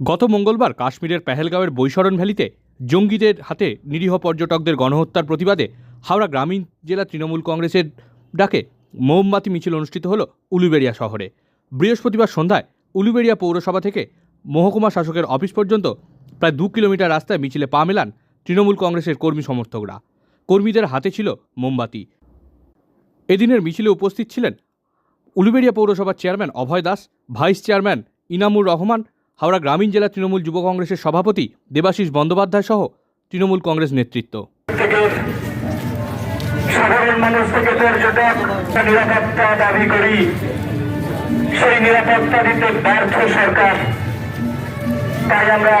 গত মঙ্গলবার কাশ্মীরের পেহেলগাঁওয়ের বৈশরণ ভ্যালিতে জঙ্গিদের হাতে নিরীহ পর্যটকদের গণহত্যার প্রতিবাদে হাওড়া গ্রামীণ জেলা তৃণমূল কংগ্রেসের ডাকে মোমবাতি মিছিল অনুষ্ঠিত হল উলুবেড়িয়া শহরে। বৃহস্পতিবার সন্ধ্যায় উলুবেড়িয়া পৌরসভা থেকে মহকুমা শাসকের অফিস পর্যন্ত প্রায় দু কিলোমিটার রাস্তায় মিছিলে পা মেলান তৃণমূল কংগ্রেসের কর্মী সমর্থকরা। কর্মীদের হাতে ছিল মোমবাতি। এদিনের মিছিলে উপস্থিত ছিলেন উলুবেড়িয়া পৌরসভার chairman Abhay Das, vice chairman Inamur Rahman Howrah গ্রামীণ জেলা তৃণমূল যুব কংগ্রেসের সভাপতি দেবাশিস বন্দ্যোপাধ্যায় সহ তৃণমূল কংগ্রেস নেতৃত্ব। তাই আমরা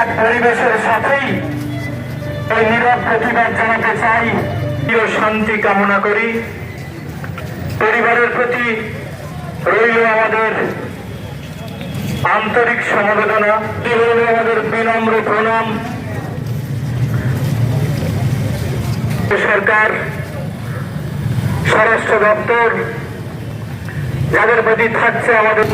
এক পরিবেশের জানাতে চাই। শান্তি কামনা করি। পরিবারের প্রতি রইল আমাদের আন্তরিক সমবেদনা রইল আমাদের বিনম্র প্রণাম। সরকার, স্বরাষ্ট্র দপ্তর, যাদের প্রতি থাকছে আমাদের